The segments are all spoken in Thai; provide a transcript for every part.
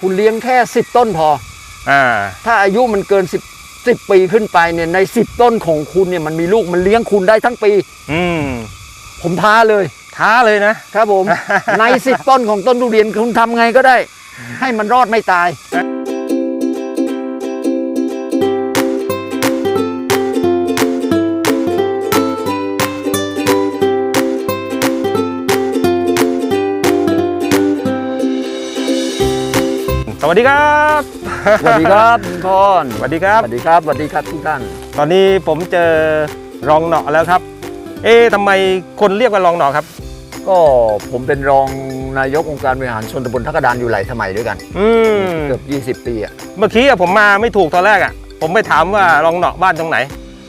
คุณเลี้ยงแค่สิบต้นพอ อ่า ถ้าอายุมันเกินสิบสิบปีขึ้นไปเนี่ยในสิบต้นของคุณเนี่ยมันมีลูกมันเลี้ยงคุณได้ทั้งปี อืม ผมท้าเลย ท้าเลยนะ ครับผม ในสิบต้นของต้นทุเรียนคุณทำไงก็ได้ ให้มันรอดไม่ตาย วัสดีครับสวัสดีครับคุณพรสวัสดีครับ สวัสดีครับ สวัสดีครับทุกท่าน ตอนนี้ผมเจอรองเหนาะแล้วครับ เอ๊ะทำไมคนเรียกว่ารองเหนาะครับ ก็ผมเป็นรองนายกองค์การบริหารส่วนตำบลทักกระดานอยู่หลายสมัยด้วยกัน อืมเกือบ20 ปีอะ เมื่อกี้อะผมมาไม่ถูกตอนแรกอะ ผมไปถามว่ารองเหนาะบ้านตรงไหน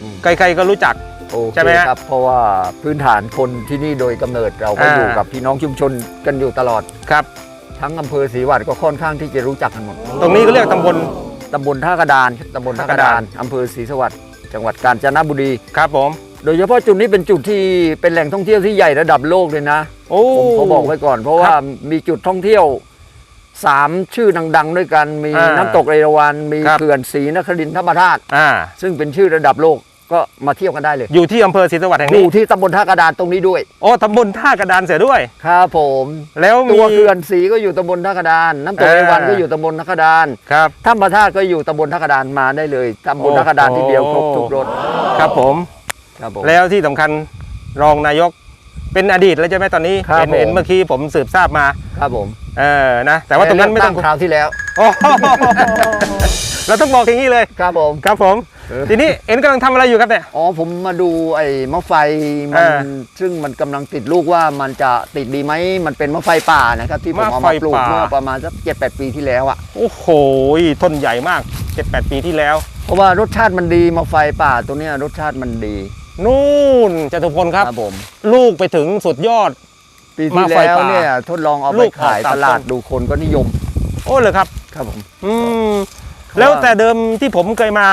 อืม ใครๆก็รู้จัก โอเคใช่ไหมฮะครับ เพราะว่าพื้นฐานคนที่นี่โดยกำเนิดเราก็อ่า อยู่กับพี่น้องชุมชนกันอยู่ตลอด ครับ ทั้งอำเภอศรีวัดก็ค่อนข้างที่จะรู้จักกันหมดตรงนี้ก็เรียกตำบล ตำบลท่ากระดานตำบลท่ากระดานอำเภอศรีสวัสดิ์จังหวัดกาญจนบุรี ครับผม โดยเฉพาะจุดนี้เป็นจุดที่เป็นแหล่งท่องเที่ยวที่ใหญ่ระดับโลกเลยนะโอ้ผมขอบอกไว้ก่อน เพราะว่ามีจุดท่องเที่ยวสามชื่อดัง ๆ ด้วยกันมีอ่าน้ำตกเอราวัณมีครับ เขื่อนศรีนครินทร์ธรรมราชอ่าซึ่งเป็นชื่อระดับโลก ก็มาเที่ยวกันได้เลย อยู่ที่อำเภอศรีสวัสดิ์แห่งอนี้ยู่ที่ตำบลท่ากระดานตรงนี้ด้วย โอ้ตำบลท่ากระดานเสียด้วย ครับผม แล้วมี ตัวเขื่อนศรีก็อยู่ตำบลท่ากระดาน น้ำตกอ่าเอราวัณก็อยู่ตำบลท่ากระดานครับ ถ้ำพระธาตุก็อยู่ตำบลท่ากระดานมาได้เลยตำบลโอ้ท่ากระดานที่เดียวครบทุกรถครับผม ครับผม แล้วที่สำคัญรองนายกเป็นอดีตแล้วใช่ไหมตอนนี้ครับเห็นเห็นผมเมื่อกี้ผมสืบทราบมาครับผมเออนะแต่ว่าตรงนั้นไม่ต้องเลืกคราวที่แล้ว โอ้โหเราต้องบอกอย่างนี้เลย ครับผม ครับผมเออ ทีนี้เอ็นกำลังทำอะไรอยู่ครับเนี่ยอ๋อผมมาดูไอ้มะไฟมัเอนอซึ่งมันกำลังติดลูกว่ามันจะติดดีไหมมันเป็นมะไฟป่านะครับ ที่ผมเอามะไฟมาปลูกป่าเมื่อประมาณสักเจ็ดแปดปีที่แล้วอะโอ้โหต้นใหญ่มาก7-8ปีที่แล้ว เพราะว่ารสชาติมันดีมะไฟป่าตัวเนี้ยรสชาติมันดี นู่นจตุพลครับผมลูกไปถึงสุดยอด ปีมะที่ไฟแล้วป่าเนี่ยทดลองเอาลูไปกขายตามตลาดต้นดูคนก็นิยม โอ้เลยครับครับผมอืมเขา แล้วว่าแต่เดิมที่ผมเคยมา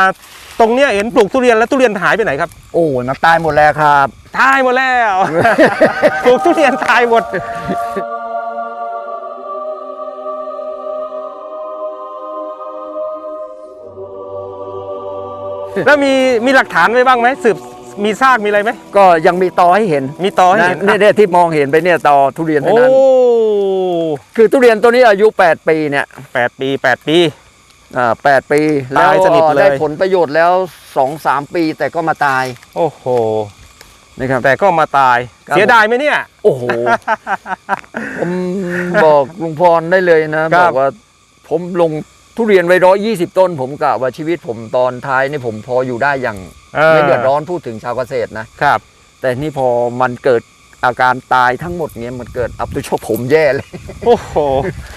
ตรงเนี้ยเห็นปลูกทุเรียนแล้วทุเรียนหายไปไหนครับโอ้ยมันตายหมดแล้วครับ ตายหมดแล้ว ปลูกทุเรียนตายหมด แล้วมีมีหลักฐานไว้บ้างไหมสืบมีซากมีอะไรไหมก็ยังมีตอให้เห็นมีตอให้นะเห็นเนี่ยเนี่ยที่มองเห็นไปเนี่ยตอทุเรียนทั้โอ้งนั้น คือทุเรียนตัวนี้อายุ 8 ปีเนี่ย แปดปีแปดปี อ่าแปดปีแล้วตายสนิทเลย ได้ผลประโยชน์แล้วสองสามปีแต่ก็มาตายโอ้โห นะครับ แต่ก็มาตาย ครับ เสียดายไหมเนี่ย โอ้โห ผมบอกลุงพรได้เลยนะ ครับ บอกว่าผมลงทุเรียนไว้ร้อยยี่สิบต้น ผมกะว่าชีวิตผมตอนท้ายนี่ผมพออยู่ได้อย่าง ไม่เดือดร้อนพูดถึงชาวเกษตรนะ ครับ แต่นี่พอมันเกิด อาการตายทั้งหมดเงี้ยมันเกิดอับตุชกผมแย่เลย โอ้โห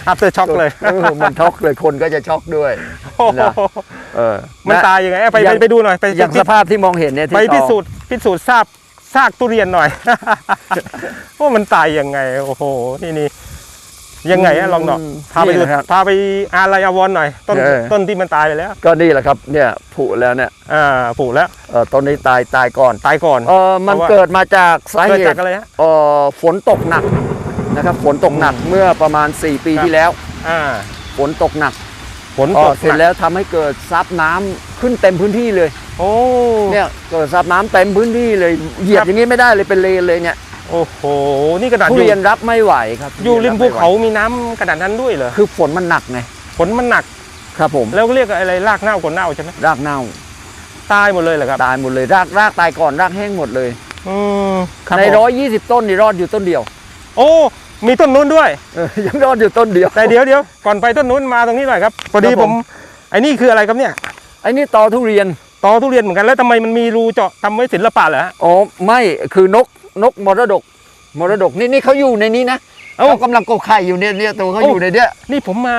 อัพเตอร์ช็อกเลยออมันช็อกเลยคนก็จะช็อกด้วยโอ้โหนะเออมันนะตายยังไงเอาไปอย่าไปงไปดูหน่อยไปอย่างสภาพที่มองเห็นเนี่ยที่ไปต่อพิสูจน์พิสูจน์ทราบซากทุเรียนหน่อย ว่ามันตายยังไง โอ้โห นี่นี่ ยังไงอะลองหน่อยพาไปดูนี่นะครับพาไปอาลายอาวรณ์หน่อย ต้นเออ ต้นที่มันตายไปแล้วก็นี่แหละครับเนี่ยผุแล้วเนี่ยอ่าผูกแล้วเออต้นนี้ตายตายก่อนตายก่อนเออมันเพราะว่าเกิดมาจากสาเกิดเหจากตุอะไรฮะ เออฝนตกหนักนะครับฝนตกหนักเมื่อประมาณ 4 ปีครับ ที่แล้วอ่าฝนตกหนักฝนอ๋ตอกเสร็จแล้วทำให้เกิดซับน้ำขึ้นเต็มพื้นที่เลย โอ้ เนี่ยเกิดซับน้ำเต็มพื้นที่เลย เหยียบอย่างนี้ไม่ได้เลยเป็นเลนเลยเนี่ย โอ้โห นี่กระดาษทุอยู่เรียนรับไม่ไหวครับอยู่ริมทุภูเรียนรับไไหวเขามีน้ำกระดาษนั้นด้วยเหรอ คือฝนมันหนักไง ฝนมันหนัก ครับผม แล้วเรียกอะไรรากเน่าคนเน่าใช่ไหมรากเน่า ตายหมดเลยเหรอครับ ตายหมดเลย รากรากตายก่อนรากแห้งหมดเลยอืมครับในผมร้อยยี่สิบต้นนี่รอดอยู่ต้นเดียว โอ้ มีต้นนู้นด้วยเออยังรอดอยู่ต้นเดียว แต่เดี๋ยวเดี๋ยวก่อนไปต้นนู้นมาตรงนี้หน่อยครับ พอดีครับผผมมไอ้นี่คืออะไรครับเนี่ย ไอ้นี่ตอทุเรียนตอทุเรียนเหมือนกันแล้วทำไมมันมีรูเจาะทำไว้ศิลปะเหรอฮะอ๋อไม่คือนก นกมรดกมรดกนี่นี่เขาอยู่ในนี้นะเอ้า เขากำลังกกไข่อยู่เนี่ยเนี่ยตัวเขาเอ้าอยู่ในเนี้ยนี่ผมมา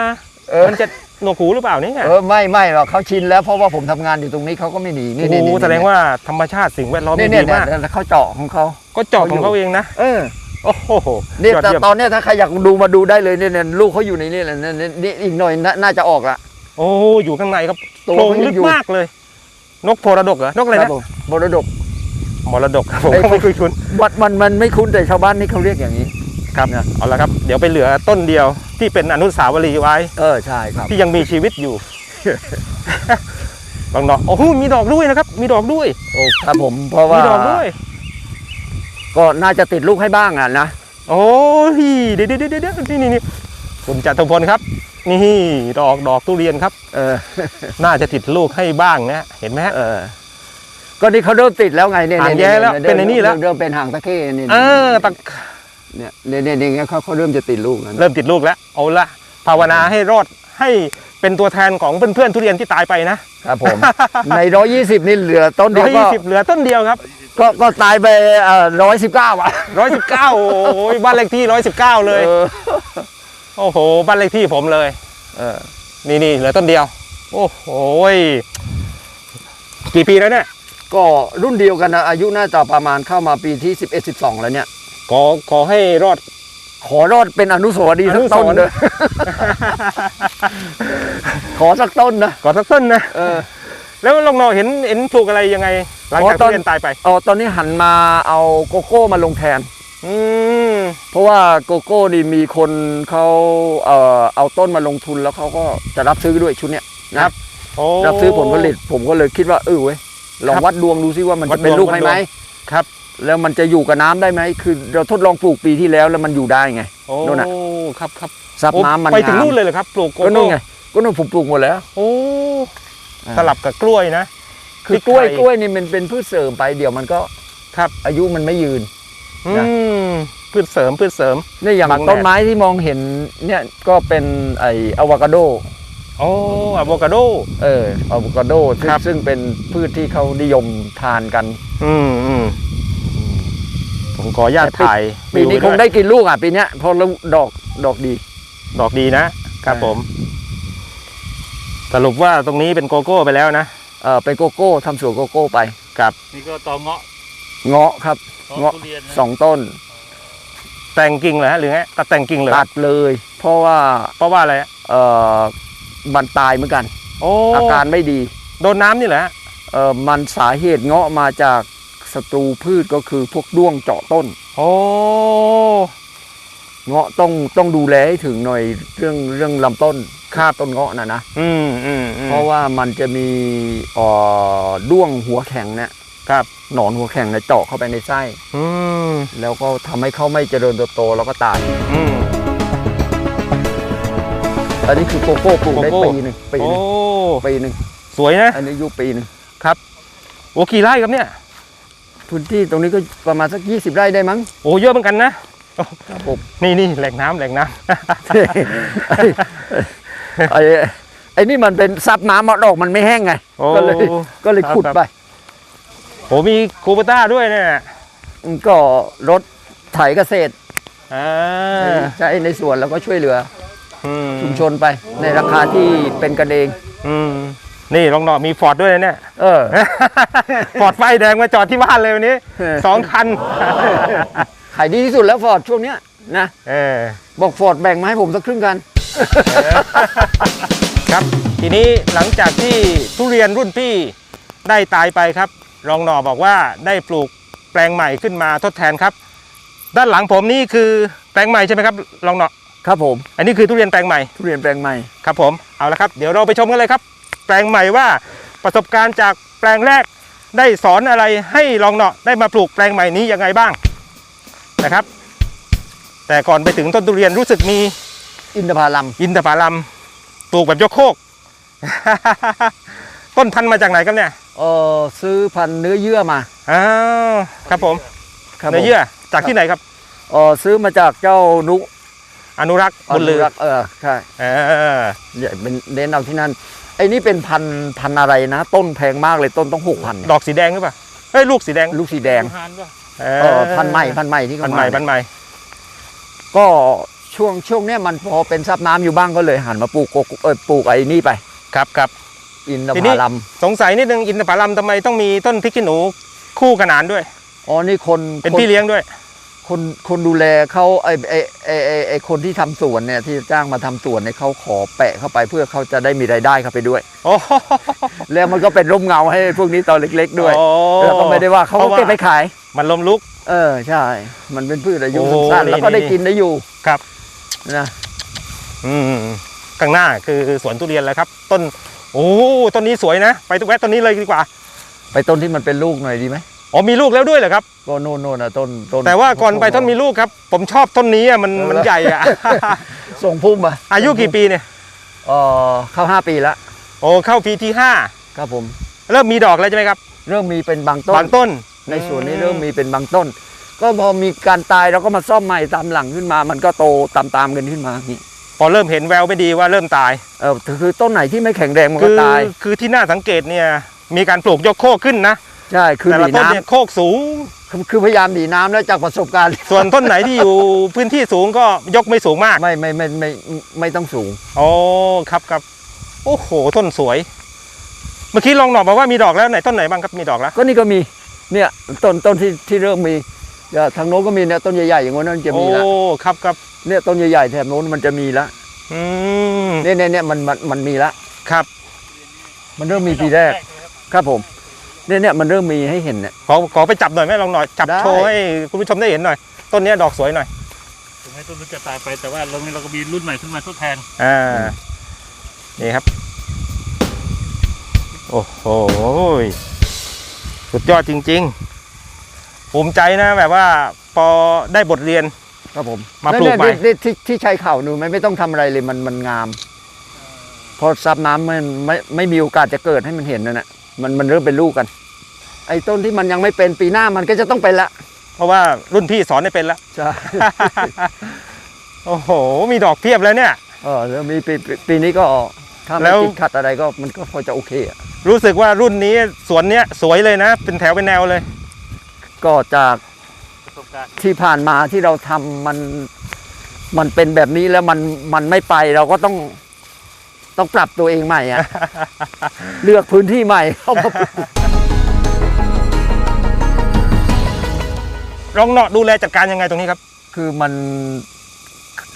เออมันจะหนวกหูหรือเปล่าเนี่ยเออไม่ไม่หรอกเขาชินแล้วเพราะว่าผมทำงานอยู่ตรงนี้เขาก็ไม่หนีนี่โอ้นี่โหนี่แสดงว่าธรรมชาติสิ่งแวดล้อมนี่มันเนี่ดียมาก เนี่ยเขาเจาะของเขา ก็เจาะของเขาเองนะ เออโอ้โหเนี่ยยอดแต่เยี่ยมตอนเนี้ยถ้าใครอยากดูมาดูได้เลยเนี่ยเนี่ยลูกเขาอยู่ในนี่แหละเนี่ยเนี่ยนี่อีกหน่อยน่าน่าจะออกละ โอ้อยู่ข้างในครับตัวโพรงเขายัลึงกอยู่ มากเลย นกโพระดกเหรอนกอะไรครันะบผมมรดก มรดกครับผมไอ้ก็ไม่คุยคุณมันมันมันไม่คุ้นแต่ชาวบ้านนี่เขาเรียกอย่างนี้ ครับนะ เอาละครับ เดี๋ยวไปเหลือต้นเดียวที่เป็นอนุสาวรีย์ไว้ เออใช่ครับที่ยังมีชีวิตอยู่ลองดอกโอ้โหมีดอกด้วยนะครับ มีดอกด้วย โอ้ครับผมเพราะว่ามีดอกด้วย ก็น่าจะติดลูกให้บ้างอะนะโอ้ยเดี๋ยวเดี๋ยวเดี๋ยวเดี๋ยวนี่นี่นี่คุณจตุพลครับ นี่ดอกดอกทุเรียนครับ เออ น่าจะติดลูกให้บ้างนะเห็นไหมฮะเออ ก็นี่เขาเริ่มติดแล้วไงเนี่ยหางเนี่ยแย้แล้วยเป็นไอ้นี่แล้วเริ่มเป็นหางตะเข้เนี่ยเออตะเนี่ยเนี่ยเนี่ยเนี่ยเขาเขาเริ่มจะติดลูกแล้วนะเริ่มติดลูกแล้วเอาละภาวนาให้รอดให้เป็นตัวแทนของเพื่อนๆทุเรียนที่ตายไปนะครับผมในร้อยยี่สิบนี่เหลือต้นเดีร้ยอวยก็ยี่สิบเหลือต้นเดียวครับ ก็ก็ตายไปร้อยสิบเก้าอะร้อยสิบเก้าโอ้ยบ้านเลขที่ร้อยสิบเก้าเลยออโอ้โหบ้านเลขที่ผมเลย เออนี่นี่เหลือต้นเดียว โอ้โหยกี่ปีแล้วเนี่ย ก็รุ่นเดียวกันนะอายุน่าจะประมาณเข้ามาปีที่สิบเอ็ดสิบสองแล้วเนี่ย ขอขอให้รอด ขอรอดเป็นอนุสาวรีย์สักต้นอนุสาวรีย์ เลย ขอสักต้นนะ ขอสักต้นนะเออ แล้วลองนอเห็นเห็นปลูกอะไรยังไง หลังจากอ๋อตทุอนเรียนตายไป เอาตอนนี้หันมาเอาโกโก้มาลงแทน อืมเพราะว่าโกโก้นี่มีคนเขาเอ่อเอาต้นมาลงทุนแล้วเขาก็จะรับซื้อด้วยชุดเนี้ยนะครับโอ้รับซื้อผลผลิตผมก็เลยคิดว่าเออเว้ย ลองครับวัดดวงดูซิว่ามันวัดจะเป็นดวงลูกให้ไหมวัดดวครับ แล้วมันจะอยู่กับน้ำได้ไหมคือ เราทดลองปลูกปีที่แล้วแล้วมันอยู่ได้ไงโอ้นู่นน่ะครับครับซับโอ้น้ำมันไปถึงงามนู่นเลยเหรอครับ ปลูกโกก็นู่โก้นไงก็นู่นผมปลูกหมดแล้ว โอ้อ่าสลับกับกล้วยนะ คือพริกกล้วยไทยกล้วยนี่มันเป็นพืชเสริมไปเดี๋ยวมันก็ครับ อายุมันไม่ยืนอืนะมพืชเสริมพืชเสริมเนี่ยอย่างบังแดดต้นไม้ที่มองเห็นเนี่ยก็เป็นไออะวาคาโด โอ้อะโวคาโด เอออะโวคาโดซึ่งครับ ซึ่งเป็นพืชที่เขานิยมทานกัน อืมอืมผมขออนุญาตแต่ปี ถ่ายปีนี้วิวคงวยได้กินลูกอะปีเนี้ยเพราะลูกดอกดอกดี ดอกดีนะ ครับอ่าผม สรุปว่าตรงนี้เป็นโกโก้ไปแล้วนะ เออเป็นโกโก้ทำสวนโกโก้ไปกับนี่ก็ตอเงาะเงาะครับเงาะเงาะ ทุเรียนนะสองต้นแต่งกิ่งเหรอฮะหรือไงตัดแต่งกิ่งเลยตัดเลย เพราะว่าเพราะว่าอะไรฮะเออ มันตายเหมือนกัน โอ้อาการไม่ดีโดนน้ำนี่แหละเออมันสาเหตุเงาะมาจากศัตรูพืชก็คือพวกด้วงเจาะต้น โอ้เงาะต้องต้องดูแลให้ถึงหน่อยเรื่องเรื่องลำต้นครับต้นเงาะนะนะอืมอืมอืมเพราะว่ามันจะมีเอ่อด้วงหัวแข็งเนี่ยครับหนอนหัวแข็งเนี่ยเจาะเข้าไปในไส้ อืมแล้วก็ทำให้เขาไม่เจริญเติบโตแล้วก็ตาย อืม อันนี้คือโกโก้ปลูกได้โกโก้ ปีหนึ่งปีโอ้หนึ่งปีหนึ่งสวยนะอันนี้อายุปีหนึ่งโอ้กี่ไร่ครับเนี่ย พื้นที่ตรงนี้ก็ประมาณสัก 20 ไร่ได้มั้งโอ้เยอะเหมือนกันนะ ครับผม นี่นี่แหล่งน้ำแหล่งน้ำ ไอ้ไอ้นี่มันเป็นซับน้ำมาดอกมันไม่แห้งไง โอ้ก็เลยก็เลยครับขุดครับ ไปโอ้มีคูปต้าด้วยเนี่ยก็รถไถเกษตรอ่าใช้ในสวนแล้วก็ช่วยเหลืออืม ชุมชนไป ในราคาที่เป็นกันเองอืมนี่ลองหน่อมีฟอร์ดด้วยนะเนี่ยเออฟอร์ดไฟแดงมาจอดที่บ้านเลยวันนี้เออสองคันขายดีที่สุดแล้วฟอร์ดช่วงเนี้ยนะเออบอกฟอร์ดแบ่งมาให้ผมสักครึ่งกัน ครับ ทีนี้หลังจากที่ทุเรียนรุ่นพี่ได้ตายไปครับรองหน่อบอกว่าได้ปลูกแปลงใหม่ขึ้นมาทดแทนครับ ด้านหลังผมนี่คือแปลงใหม่ใช่ไหมครับรองหน่อ ครับผม อันนี้คือทุเรียนแปลงใหม่ ทุเรียนแปลงใหม่ ครับผม เอาละครับ เดี๋ยวเราไปชมกันเลยครับ แปลงใหม่ว่าประสบการณ์จากแปลงแรกได้สอนอะไรให้รองหน่อได้มาปลูกแปลงใหม่นี้ยังไงบ้างนะครับ แต่ก่อนไปถึงต้นทุเรียนรู้สึกมีอินทผลัม อินทผลัมปลูกแบบยกโคก ต้นพันธุ์มาจากไหนครับเนี่ยเออซื้อพันธุ์เนื้อเยื่อมาอ้าวครับผมครับเนื้อผมเยื่อจากที่ไหนครับเออซื้อมาจากเจ้านุ อนุรักษ์บุญลือรักษ์เออใช่เอออย่าเป็นเน้นเอาที่นั่นไอ้นี่เป็นพันธุ์พันธุ์อะไรนะ ต้นแพงมากเลยต้นต้องหกพันดอกสีแดงหรือเปล่าเฮ้ยลูกสีแดงลูกสีแดงยูฮานป่ะเอเออพันธุ์ใหม่พันธุ์ใหม่ที่พัเขานธุ์ใหม่มาพันธุ์ใหม่ ก็ช่วงช่วงเนี้ยมันพอเป็นซับน้ำอยู่บ้างก็เลยหันมาปลูกโกโก้เออปลูกไอ้นี่ไป ครับครับอินททีผนี้ลัมสงสัยนิดนึงอินทผลัมทำไมต้องมีต้นพริกขี้หนูคู่ขนานด้วยอ๋อนี่คนเป็นคนพี่เลี้ยงด้วย คนคนดูแลเขาไอ้ไอ้ไอ้ไอ้ไอ้คนที่ทำสวนเนี่ยที่จ้างมาทำสวนเนี่ยเขาขอแปะเข้าไปเพื่อเขาจะได้มีรายได้เข้าไปด้วยโอ้แล้วมันก็เป็นร่มเงาให้พวกนี้ตอนเล็ก ๆ ด้วยโอ้แล้วก็ไม่ได้ว่าเขาเพก็ราะว่าเก็บไปขาย มันลมลุก เออใช่ มันเป็นพืชอายุโอ้สั้นๆแล้วก็นี่ได้นี่กินได้อยู่ครับนะอืมข้างหน้าคือสวนทุเรียนแล้วครับ ต้น โอ้ต้นนี้สวยนะ ไปแวะต้นนี้เลยดีกว่า ไปต้นที่มันเป็นลูกหน่อยดีไหม อ๋อมีลูกแล้วด้วยเหรอครับ ก็โน่นโน่นนะต้นต้นแต่ว่าก่อนไปต้นมีลูกครับ ผมชอบต้นนี้อะมันเออมันใหญ่อะ ส่งพุ่มอะอายุกี่ปีเนี่ยเออเข้าห้าปีละโอ้เข้าปีที่ห้าครับผม เริ่มมีดอกแล้วใช่ไหมครับ เริ่มมีเป็นบางต้นบางต้น ในส่วนนี้เริ่มมีเป็นบางต้น ก็พอมีการตายเราก็มาซ่อมใหม่ตามหลังขึ้นมา มันก็โตตามๆกันขึ้นมานี่พอเริ่มเห็นแววไม่ดีว่าเริ่มตายเออคือต้นไหนที่ไม่แข็งแรงมันคืก็ตาย คือที่น่าสังเกตเนี่ยมีการปลูกยกโคกขึ้นนะ ใช่คือแต่หละนีต้นน้เนี่ยโคกสูงำคือคือพยายามหนีน้ำแล้วจากประสบการณ์ ส่วนต้นไหนที่อยู่พื้นที่สูงก็ยกไม่สูงมาก ไม่ไม่ไม่ไม่ไม่ไม่ต้องสูง โอ้ครับครับโอ้โหต้นสวย เมื่อกี้ลองหน่อมาว่ามีดอกแล้วไหนต้นไหนบ้างครับมีดอกแล้วก็นี่ก็มีเนี่ยต้นต้นที่ที่เริ่มมีเดี๋ยวทางโน้นก็มีเนี่ยต้นใหญ่ๆอย่างนั้นจะโอ้มีละครับครับเนี่ยต้นใหญ่ๆแถบโน้นมันจะมีละอืมเนี่ยเนี่ยเนี่ยมันมันมันมีละครับ มันเริ่มมีปีแรกครับผม เนี่ยเนี่ยมันเริ่มมีให้เห็นเนี่ย ขอขอไปจับหน่อยไหมลองหน่อยจับได้ โชว์ให้คุณผู้ชมได้เห็นหน่อย ต้นเนี้ยดอกสวยหน่อยถึงแม้ต้นนู้นจะตายไปแต่ว่าเรานี้เราก็มีรุ่นใหม่ขึ้นมาทดแทนอ่านี่ครับ โอ้โหสุดยอดจริง ๆ ภูมิใจนะแบบว่าพอได้บทเรียน ครับผมมาปลูกใหม่ เนี่ยเนี่ยที่ที่ที่ชายเข่าหนูไม่ไม่ต้องทำอะไรเลยมันมันงาม พอซับน้ำมันไม่ไม่มีโอกาสจะเกิดให้มันเห็นนั่นแหละ มันมันเริ่มเป็นลูกกัน ไอ้ต้นที่มันยังไม่เป็นปีหน้ามันก็จะต้องเป็นละเพราะว่ารุ่นพี่สอนให้เป็นแล้ว ใช่โอ้โห มีดอกเพียบแล้วเนี่ย เออแล้วมีปีปีปีนี้ก็ถ้าแล้ไม่ว ติดขัดอะไรก็มันก็พอจะโอเคอะรู้สึกว่ารุ่นนี้สวนเนี้ยสวยเลยนะ เป็นแถวเป็นแนวเลย ก็จากประสบการณ์ที่ผ่านมาที่เราทำมันมันเป็นแบบนี้แล้วมันมันไม่ไปเราก็ต้อง ต้องปรับตัวเองใหม่อะเลือกพื้นที่ใหม่เข้ามาปลูก รองเนาะดูแลจัดการยังไงตรงนี้ครับ คือมัน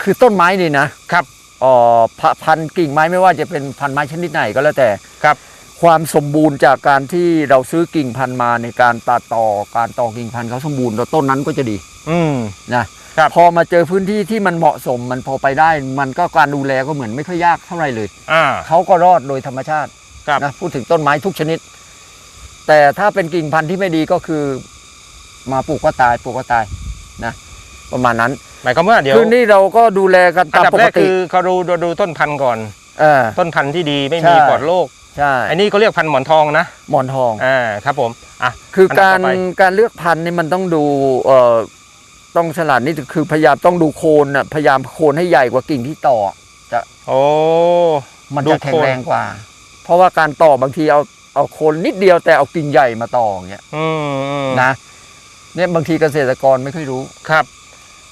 คือต้นไม้นี่นะครับเอ่อพะพันธุ์กิ่งไม้ไม่ว่าจะเป็นพันธุ์ไม้ชนิดไหนก็แล้วแต่ ครับ ความสมบูรณ์จากการที่เราซื้อกิ่งพันธุ์มาในการตัดต่อการต่อกิ่งพันธุ์เขาสมบูรณ์แล้วต้นนั้นก็จะดีอืม นะ ครับ พอมาเจอพื้นที่ที่มันเหมาะสมมันพอไปได้ มันก็การดูแลก็เหมือนไม่ค่อยยากเท่าไหร่เลยอ่า เขาก็รอดโดยธรรมชาติครับ นะพูดถึงต้นไม้ทุกชนิด แต่ถ้าเป็นกิ่งพันธุ์ที่ไม่ดีก็คือ มาปลูกก็ตายปลูกก็ตายนะประมาณนั้นหมายความว่าเดี๋ยวคือนี่เราก็ดูแลกันอันตามดับปแรกกติคือเขาดูดูดูต้นพันธุ์ก่อน เออ ต้นพันธุ์ที่ดีไม่ใช่มีปลอดโรคใช่อันนี้เขาเรียกพันธุ์หมอนทองนะหมอนทอง อ่าครับผมอะ คืออันดับการต่อไปการเลือกพันธุ์นี่มันต้องดูเอ่อ ต้องฉลาดนี่คือพยายามต้องดูโคนน่ะพยายามโคนให้ใหญ่กว่ากิ่งที่ต่อโอ้มันดูจะโคนแข็งแรงกว่า เพราะว่าการต่อบางทีเอาเอาโคนนิดเดียวแต่เอากิ่งใหญ่มาต่ออย่างเงี้ยอืมอืมนะเนี่ยบางทีเกษตรกรไม่ค่อยรู้ครับ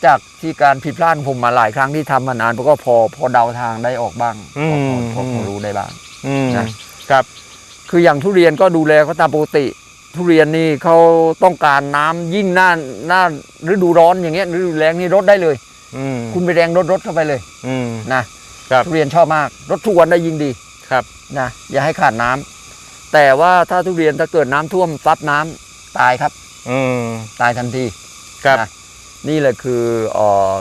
จากที่การผิดพลาดของผมมาหลายครั้งที่ทำมานานผมก็พอพอเดาทางได้ออกบ้างอืพอมพอพอพอรู้ได้บ้างอืมนะครับ คืออย่างทุเรียนก็ดูแลเขาตามปกติ ทุเรียนนี่เขาต้องการน้ำยิ่งหน้าหน้าฤดูร้อนอย่างเงี้ยฤดูแล้งนี่รดได้เลยอืมคุณไปแรงรดรดเข้าไปเลยอืมนะครับทุเรียนชอบมากรดทุกวันได้ยิ่งดีครับนะอย่าให้ขาดน้ำแต่ว่าถ้าทุเรียนถ้าเกิดน้ำท่วมซับน้ำตายครับ อืมตายทันทีครับนะนี่แหละคือเอ่อ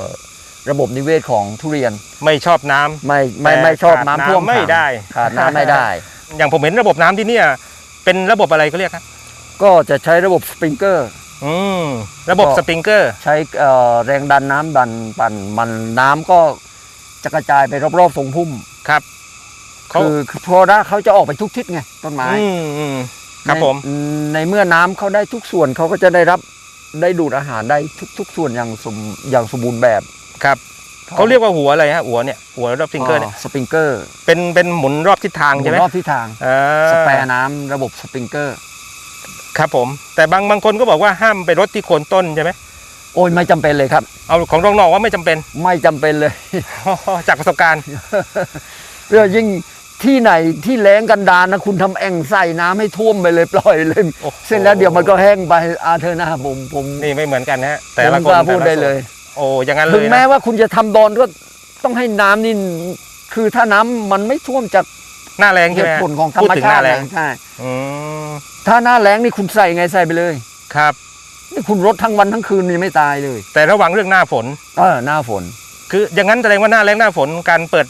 ระบบนิเวศของทุเรียนไม่ชอบน้ำไม่ไม่แต่ไม่ชอบขาดน้ำท่วมน้ำไม่ขังได้ขาดน้ำไม่ได้ อย่างผมเห็นระบบน้ำที่เนี่ยเป็นระบบอะไรก็เรียกครับ ก็จะใช้ระบบสปริงเกอร์ อืมระบบก็ สปริงเกอร์ ใช้เอ่อแรงดันน้ำดันปั่นมันน้ำก็จะกระจายไปรอบๆทรงพุ่มครับเขาคือคือพอได้เขาจะออกไปทุกทิศไงต้นไม้อืมอืมครับในผม ในเมื่อน้ำเขาได้ทุกส่วนเขาก็จะได้รับได้ดูดอาหารได้ทุกทุกส่วนอย่างสมอย่างสมบูรณ์แบบครับ เขาเรียกว่าหัวอะไรฮะ หัวเนี่ย หัวรอบสปริงเกอร์เนี่ย สปริงเกอร์เป็นเป็นหมุนรอบทิศทางใช่ไหมรอบทิศทาง อ่าสแปรน้ำระบบสปริงเกอร์ ครับผม แต่บางบางคนก็บอกว่าห้ามไปรดที่โคนต้นใช่ไหมโอ้ยไม่จำเป็นเลยครับ เอาของรองนอกว่าไม่จำเป็น ไม่จำเป็นเลย จากประสบการณ์ เรื่องยิ่งที่ไหนที่แล้งกันดารนะคุณทำแอ่งใส่น้ำให้ท่วมไปเลยปล่อยเลยโอ้โห เสร็จแล้วเดี๋ยวมันก็แห้งไปอาเธอหน้าผมผมนี่ไม่เหมือนกันนะฮะแต่ผมละคกนล้าแต่พูดละได้ส่วนเลย โอ้อย่างนั้นเลถึงยแม้นะว่าคุณจะทำดอนก็ต้องให้น้ำนี่คือถ้าน้ำมันไม่ท่วมจาก หน้าแรงเหใช่ไหมตุฮะผลของธรพูดรมถึงชาหน้าติแรงนะใช่อืมถ้าหน้าแล้งนี่คุณใส่ไงใส่ไปเลย ครับ นี่คุณรดทั้งวันทั้งคืนมันยังไม่ตายเลยแต่ระวังเรื่องหน้าฝน เออหน้าฝนคืออย่างนั้นแสดงว่าหน้าแรงหน้าฝนการเปิด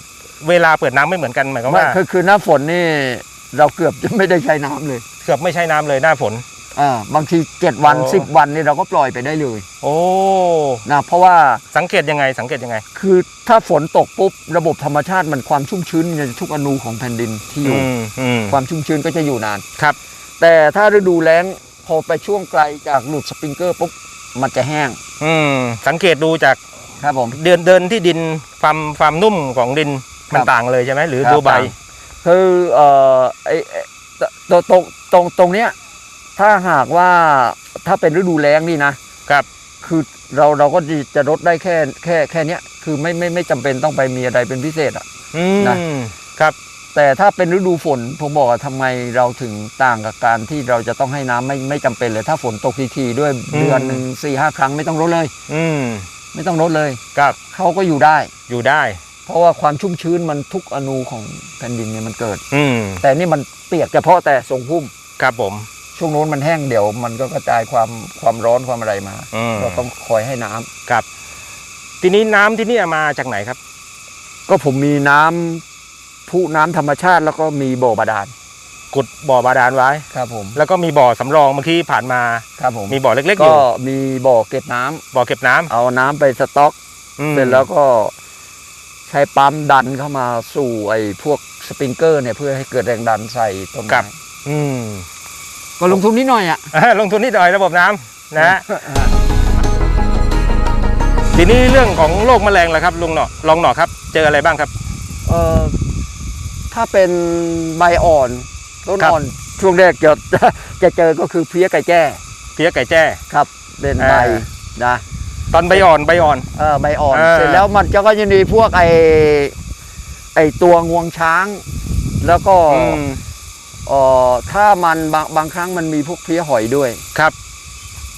เวลาเปิดน้ำไม่เหมือนกันหมายความว่าคือคือหน้าฝนนี่ เราเกือบจะไม่ได้ใช้น้ำเลย เกือบไม่ใช้น้ำเลยหน้าฝน อ่าบางทีเจ็ดวันโอ้ สิบวันนี่เราก็ปล่อยไปได้เลยโอ้นะเพราะว่าสังเกตยังไงสังเกตยังไง คือถ้าฝนตกปุ๊บระบบธรรมชาติมันความชุ่มชื้นในทุกอนูของแผ่นดินที่อยู่ อืมอืมความชุ่มชื้นก็จะอยู่นาน ครับ แต่ถ้าฤดูแล้งพอไปช่วงไกลจากหลุดสปริงเกอร์ปุ๊บมันจะแห้งอืมสังเกตดูจากครับผม เดินเดินที่ดินความความนุ่มของดินมันครับ ต่างเลยใช่ไหมหรือครับดูใบต่างคือเอ่อไอไอ้ตรงตรงตรงตรงเนี้ย ถ้าหากว่าถ้าเป็นฤดูแล้งนี่นะครับ คือเราเราก็จะจะลดได้แค่แค่แค่เนี้ยคือไม่ไม่ไม่จำเป็นต้องไปมีอะไรเป็นพิเศษอะอืมนะครับ แต่ถ้าเป็นฤดูฝนผมบอกว่าทำไมเราถึงต่างกับการที่เราจะต้องให้น้ำไม่ไม่จำเป็นเลย ถ้าฝนตกทีๆด้วยเดือนหนึ่งสี่ห้าครั้งไม่ต้องลดเลย อืมไม่ต้องลดเลยครับเขาก็อยู่ได้ อยู่ได้ เพราะว่าความชุ่มชื้นมันทุกอนูของแผ่นดินเนี่ยมันเกิด อืมแต่นี่มันเปียกเฉพาะแต่ทรงพุ่ม ครับผม ช่วงโน้นมันแห้งเดี๋ยว มันก็กระจายความความร้อนความอะไรมาอืม เราต้องคอยให้น้ำครับ ทีนี้น้ำที่นี่มาจากไหนครับ ก็ผมมีน้ำผู้น้ำธรรมชาติแล้วก็มีบ่อบาดาลกุดบ่อบาดาลไว้ ครับผมแล้วก็มีบ่อสำรองเมื่อกี้ผ่านมา ครับผมมีบ่อเล็กๆอก็ยู่มีบ่อเก็บน้ำบ่อเก็บน้ำเอาน้ำไปสต็อก อืมเสร็จแล้วก็ใช้ปั๊มดันเข้ามาสู่ไอ้พวกสปริงเกอร์เนี่ยเพื่อให้เกิดแรงดันใส่ต้นครัไม้บอืม ก็ลงทุนนิดหน่อยอะอ่าลงทุนนิดหน่อยระบบน้ำนะฮะทีนี้เรื่องของโรคแมลงล่ะครับลุงหนอลองหนอครับ เจออะไรบ้างครับเออถ้าเป็นใบอ่อนต้นครับอ่อนช่วงแรกจะจะเจอก็คือเพลี้ยไก่แจ้เพี้ยไก่แจ้ครับ เป็นอ่าใบนะตอนใบอ่อนใบอ่อนเออใบอ่อนอ่าเสร็จแล้วมันจะก็จะมีพวกไอไอตัวงวงช้าง แล้วก็ อืมเออถ้ามันบางบางครั้งมันมีพวกเพลี้ยหอยด้วย ครับ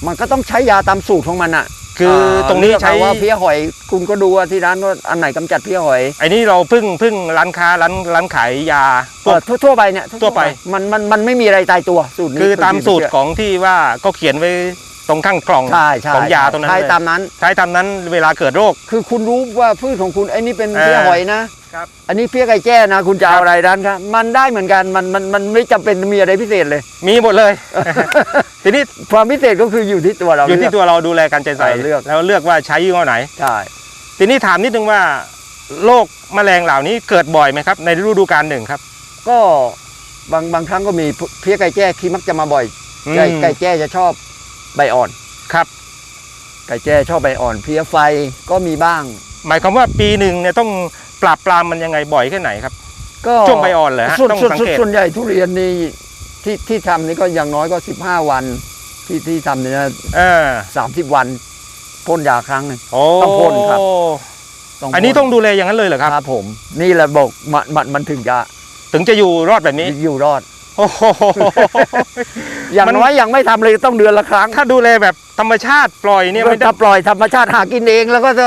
มันก็ต้องใช้ยาตามสูตรของมันอะคือตรงนี้เลือกใช้เอาว่าเพลี้ยหอย คุณก็ดูว่าที่ร้านว่าอันไหนกำจัดเพลี้ยหอยไอ้นี่เราพึ่งพึ่งร้านค้าร้านร้านขายยาพเอวอกทั่วทั่วไปเนี่ยทั่วไปมันมันมันไม่มีอะไรตายตัวสูตรนี้คือตามที่สูตรของที่ว่าก็เขียนไว้ตรงข้างกล่องใช่ใช่ของยาตรงนั้นใช่เลยตามนั้น ใช้ตามนั้นเวลาเกิดโรค คือคุณรู้ว่าพืชของคุณไอ้นี่เป็นเออเพี้ยหอยนะ ครับ อันนี้เพี้ยไก่แจ้นะ คุณจะเอาอะไรด้านครับมันได้เหมือนกันมันมันมันไม่จำเป็นมีอะไรพิเศษเลย มีหมดเลย ทีนี้ความพิเศษก็คืออยู่ที่ตัวเราอยู่ที่เลืกตัวเราดูแลการใจใส่เออเลือกแล้วเลือกว่าใช้ยี่ห้อไหนใช่ทีนี้ถามนิดนึงว่าโรคแมลงเหล่านี้เกิดบ่อยไหมครับ ในฤดูกาลหนึ่งครับ ก็บางบางครั้งก็มีเพี้ยไก่แจ้ที่มักจะมาบ่อยอืมไก่ไก่แจ้จะชอบใบอ่อนครับ ไก่แจ้ชอบใบอ่อน เพี้ยไฟก็มีบ้าง หมายความว่าปีหนึ่งเนี่ยต้อง ปราบปรามมันยังไงบ่อยแค่ไหนครับ ก็ช่วงใบอ่อนเหรอฮะส่วนต้องส่วนสังส่วนเกตส่วนใหญ่ทุเรียนนี่ที่ที่ทำนี่ก็อย่างน้อยก็ 15 วัน ที่ที่ทำเนี่ยเออสามสิบวันพ่นยาครั้งหนึ่ง โอ้ต้องพ่นครับอันนี้ต้องดูแลอย่างนั้นเลยเหรอครับ ครับผม นี่แหละบอกมันมันมันถึงจะถึงจะอยู่รอดแบบนี้อยู่รอด โอ้โห อย่างมัน น้อยยังไม่ทำเลยต้องเดือนละครั้งถ้าดูแลแบบธรรมชาติปล่อยเนี่ยไม่ได้ถ้าปล่อยธรรมชาติหากินเองแล้วก็จะ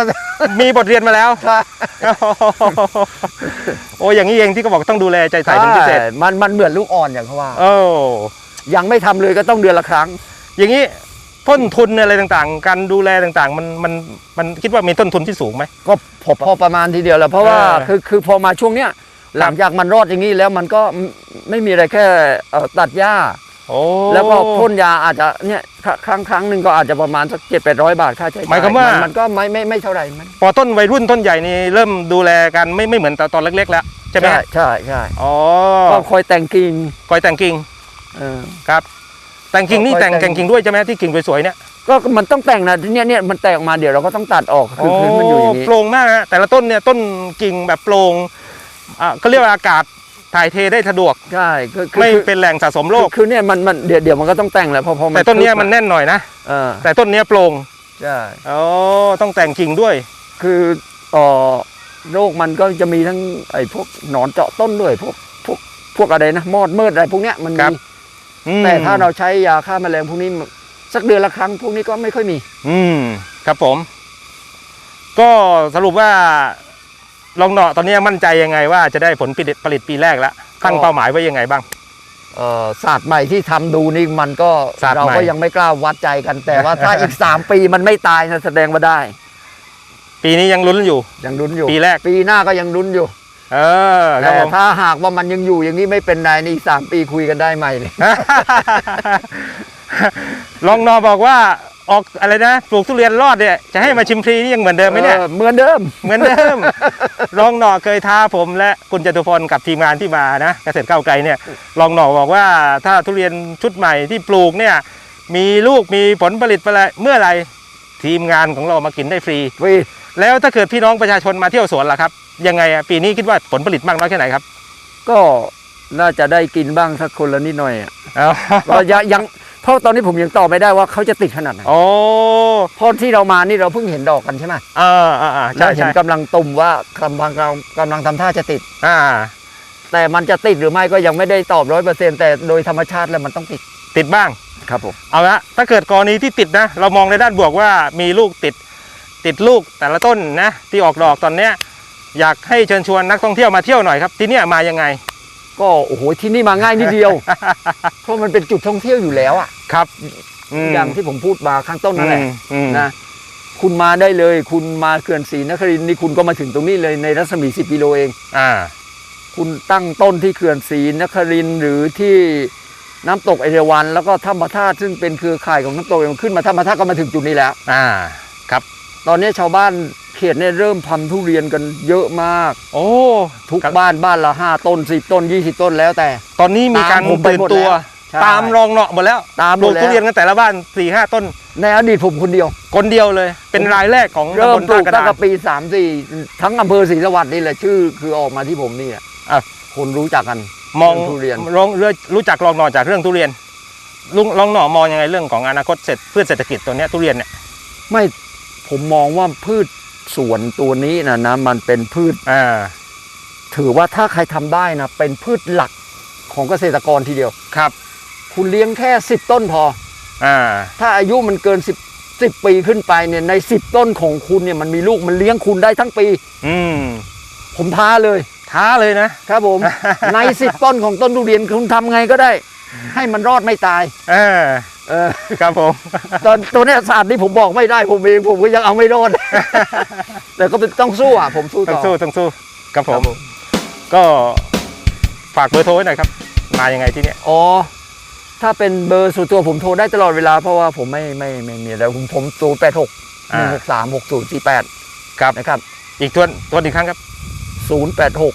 มีบทเรียนมาแล้ว โอ้อย่างนี้เองที่เขาบอกต้องดูแลใจใส่เป็นพิเศษ ใช่มันมันเหมือนลูกอ่อนอย่างเขาว่า โอ้ยังไม่ทำเลยก็ต้องเดือนละครั้ง อย่างนี้ต้นทุนอะไรต่างๆ การดูแลต่างๆ มันมันมันคิดว่ามีต้นทุนที่สูงไหม ก็พอพอประมาณทีเดียวแหล้วเพราะว่าเออ คือคือพอมาช่วงเนี้ย หลังจากมันรอดอย่างนี้แล้วมันก็ไม่ไม่มีอะไรแค่เอ่อตัดหญ้าโอ้แล้วก็พ่นยาอาจจะเนี่ยครั้งครั้งครั้งหนึ่งก็อาจจะประมาณสักเจ็ดแปดร้อยบาทค่าใช้จ่ายหมายความว่านก็ไม่ไม่ไม่เท่าไหร่มันพอต้นวัยรุ่นต้นใหญ่นี่เริ่มดูแลกันไม่ไม่เหมือนตอนตอนเล็กๆแล้วใช่ไหมใช่ใช่ใช่อ๋อก็คอยแต่งกิ่งคอยแต่งกิ่งเออครับ แต่งกิ่งนี่คอยแต่งแต่งแต่งกิ่งด้วยใช่ไหมที่กิ่งสวยๆเนี่ยก็มันต้องแต่งนะเนี่ยเนี่ยมันแตกออกมาเดี๋ยวเราก็ต้องตัดออกคือคือมันอยู่อย่างนี้โปร่งมากฮะแต่ละต้นเนี่ยต้นกิ่งแบบโปร่ง อ่าก็เรียกว่าอากาศถ่ายเทได้สะดวก ใช่คือคือไม่คือเป็นแหล่งสะสมโรค คือเนี่ยมันมันเดี๋ยวเดี๋ยวมันก็ต้องแต่งแหละเพอพอมัแต่ต้นเนี้ยทึบมันแน่นหน่อยนะ เออแต่ต้นเนี้ยโปร่งใช่อ๋อต้องแต่งกิ่งด้วย คือเออโรคมันก็จะมีทั้งไอ้พวกหนอนเจาะต้นด้วยพวกพวกพวกอะไรนะมอดเมิดอะไรพวกเนี้ยมันครัมีบอืมแต่ถ้าเราใช้ยาฆ่าแมลงพวกนี้สักเดือนละครั้งพวกนี้ก็ไม่ค่อยมี อืม ครับผม ก็สรุปว่า ลองเนาะตอนนี้มั่นใจยังไงว่าจะได้ผลผลิตผลิตปีแรกแล้วตั้งก็เป้าหมายไว้ยังไงบ้างเอ่อศาสตร์ใหม่ที่ทำดูนี่มันก็ศาสตร์เราใหม่ก็ยังไม่กล้าวัดใจกัน แต่ว่าถ้าอีก 3 ปีมันไม่ตายนะแสดงว่าได้ ปีนี้ยังลุ้นอยู่ยังลุ้นอยู่ ปีแรกปีหน้าก็ยังลุ้นอยู่ เออครับแต่ผมถ้าหากว่ามันยังอยู่อย่างนี้ไม่เป็นไรนี่อีกสามปีคุยกันได้ใหม่เลยลองนอบอกว่า ออกอะไรนะปลูกทุเรียนรอดเนี่ยจะให้มาชิมฟรีนี่ยังเหมือนเดิมไหมเนี่ยออเหมือนเดิม เหมือนเดิมรองหน่อเคยท้าผมและคุณจตุพลกับทีมงานที่มานะเกษตรก้าวไกลเนี่ยรองหน่อบอกว่าถ้าทุเรียนชุดใหม่ที่ปลูกเนี่ยมีลูกมีผลผลิตไปแล้วเมื่อไหรทีมงานของเรามากินได้ฟรีฟรีแล้วถ้าเกิดพี่น้องประชาชนมาเที่ยวสวนล่ะครับ ยังไงอะปีนี้คิดว่าผลผลิตมากน้อยแค่ไหนครับ ก็น่าจะได้กินบ้างสักคนละนิดหน่อยอะเอาก็ยังยัง เพราะตอนนี้ผมยังตอบไม่ได้ว่าเขาจะติดขนาดไหนโอ้เพราะที่เรามานี่เราเพิ่งเห็นดอกกันใช่ไหมเออเออเออแล้ใช่วเห็ใช่นกำลังตุ่มว่ากำลังกำลังทำท่าจะติด อ่า แต่มันจะติดหรือไม่ก็ยังไม่ได้ตอบร้อยเปอร์เซ็นต์แต่โดยธรรมชาติแล้วมันต้องติดติดบ้างครับผมเอาละถ้าเกิดกรณีที่ติดนะ เรามองในด้านบวกว่ามีลูกติดติดลูกแต่ละต้นนะที่ออกดอกตอนเนี้ยอยากให้เชิญชวนนักท่องเที่ยวมาเที่ยวหน่อยครับ ที่เนี่ยมายังไง ก็โอ้โหที่นี่มาง่ายนิดเดียว เพราะมันเป็นจุดท่องเที่ยวอยู่แล้วอะครับอืมอย่างที่ผมพูดมาข้างต้นนั่นแหละอืมอืมนะคุณมาได้เลย คุณมาเขื่อนศรีนครินทร์นี่คุณก็มาถึงตรงนี้เลยในรัศมี10กิโลเอง อ่า คุณตั้งต้นที่เขื่อนศรีนครินทร์หรือที่น้ำตกเอราวัณแล้วก็ถ้ำพระธาตุซึ่งเป็นเครือข่ายของน้ำตกเอราวัณขึ้นมาถ้ำพระธาตุก็มาถึงจุดนี้แล้ว อ่า ครับ ตอนนี้ชาวบ้าน เขตเนี่ยเริ่มทำทุเรียนกันเยอะมาก โอ้ ทุกครับ บ้านบ้านละห้าต้นสิบต้นยี่สิบต้นแล้วแต่ ตอนนี้มีการตามผมไปตื่นหมดตัวแล้วใช่ตามรองเนาะหมดแล้วตามปหมลูดกแล้ว ทุเรียนกันแต่ละบ้านสี่ห้าต้น ในอดีตผมคนเดียว คนเดียวเลย เป็นรายแรกของเริ่ตำบมลปลูท่ากกระตั้ดางน แต่ปีสามสี่ทั้งอำเภอศรีสวัสดิ์นี่แหละชื่อคือออกมาที่ผมนี่แหละอะ คนรู้จักกัน มองเรื่องทุเรียน รองเรื่องรู้จักรองหน่อจากเรื่องทุเรียนลุงรองหน่อมองยังไงเรื่องของอนาคตเศรษฐพืชเศรษฐกิจตัวเนี้ยทุเรียนเนี่ย ไม่ผมมองว่าพืช สวนตัวนี้นะนะมันเป็นพืชอ่าถือว่าถ้าใครทำได้นะเป็นพืชหลักของเกษตรกรทีเดียวครับ คุณเลี้ยงแค่10ต้นพออ่าถ้าอายุมันเกิน10 10ปีขึ้นไปเนี่ยใน10ต้นของคุณเนี่ยมันมีลูกมันเลี้ยงคุณได้ทั้งปี อืมผมท้าเลย ท้าเลยนะครับผม ใน10ต้นของต้นทุเรียนคุณทำไงก็ได้ ให้มันรอดไม่ตาย เออ เออครับผม ตอนตัวเนี้ยศาสตร์นี้ผมบอกไม่ได้ผมเองผมก็ยังเอาไม่รอด แต่ก็เป็นต้องสู้อะผมสู้ต้อต่งอสู้ต้องสู้ครับผครัมบผมก็ฝากเบอร์โทรไว้หน่อยครับ มายังไงที่เนี่ยอ๋อ ถ้าเป็นเบอร์ส่วนตัวผมโทรได้ตลอดเวลาเพราะว่าผมไม่ไม่ไม่มีแล้วผมผมศูนย์แปดหกหนึ่งหกสามหกศูนย์สี่แปดครับ นะครับอีกทวนทวนอีกครั้งครับศูนย์แปดหก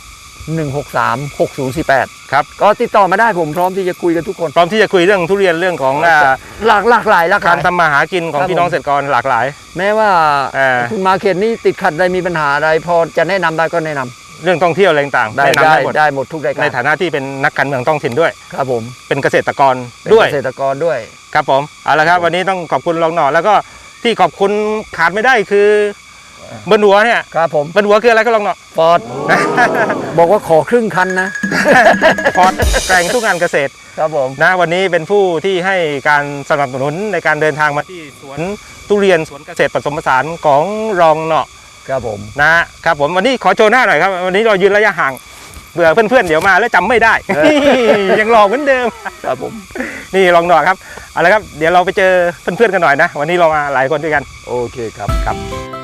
หนึ่งหกสามหกศูนย์สี่แปดครับ ก็ติดต่อมาได้ผมพร้อมที่จะคุยกันทุกคน พร้อมที่จะคุยเรื่องทุเรียนเรื่องของอ่าหลากหลากหลายหลากหกาลารย ทำมาหากินของครับ พี่น้องผมเกษตรกรหลากหลาย แม้ว่าเออคุณมาเขตนี้ติดขัดอะไรมีปัญหาอะไร พอจะแนะนำได้ก็แนะนำเรื่องท่องเที่ยวอะไรต่างๆได้แนะนำได้ได้หมดได้หมดทุกรายกาในรฐานะที่เป็นนักการเมืองท้องถิ่นด้วย ครับผมเป็นเกษตรกรเป็นด้วย เกษตรกรด้วย ครับผมเอาละครับวันนี้ต้องขอบคุณรองหน่อแล้วก็ที่ขอบคุณขาดไม่ได้คือเบนหัวเนี่ยครับผมเบนหัวคืออะไรก็รองหน่อฟอร์ดบอกว่าขอครึ่งคันนะ พอร์ตแกร่งทุกงานเกษตรครับผม นะวันนี้เป็นผู้ที่ให้การสนับสนุนในการเดินทางมาที่สวนทุเรียนสวนเกษตรผสมผสานของรองเนาะครับผมนะครับผมวันนี้ขอโชว์หน้าหน่อยครับ วันนี้เรายืนระยะห่างเบื่อเพื่อนๆเดี๋ยวมาแล้วจำไม่ได้ ยังหลอกเหมือนเดิมครับผม นี่รองเนาะครับเอาละครับ เดี๋ยวเราไปเจอเพื่อนๆกันหน่อยนะ วันนี้เรามาหลายคนด้วยกัน โอเคครับครับ